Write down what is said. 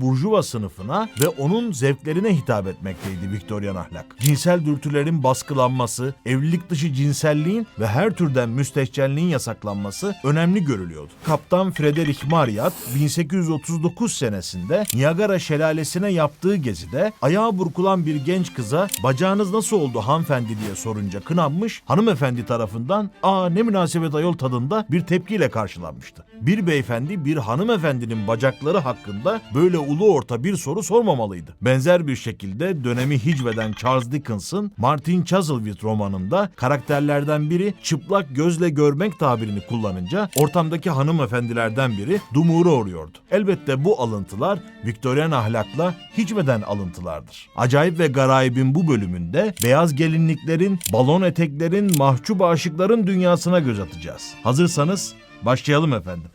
burjuva sınıfına ve onun zevklerine hitap etmekteydi Viktoryan ahlak. Cinsel dürtülerin baskılanması, evlilik dışı cinselliğin ve her türden müstehcenliğin yasaklanması önemli görülüyordu. Kaptan Frederick Marriott 1839 senesinde Niagara şelalesine yaptığı gezide ayağı burkulan bir genç kıza bacağınız nasıl oldu hanımefendi diye sorunca kınanmış, hanımefendi tarafından aa ne münasebet ayol tadında bir tepkiyle karşılanmıştı. Bir beyefendi bir hanımefendinin bacakları hakkında böyle ulu orta bir soru sormamalıydı. Benzer bir şekilde dönemi hicveden Charles Dickens'ın Martin Chuzzlewit romanında karakterlerden biri çıplak gözle görmek tabirini kullanınca ortamdaki hanımefendilerden biri dumura uğruyordu. Elbette bu alıntılar Viktoryen ahlakla hicveden alıntılardır. Acayip ve garayibin bu bölümünde beyaz gelinliklerin, balon eteklerin, mahcup aşıkların dünyasına göz atacağız. Hazırsanız başlayalım efendim.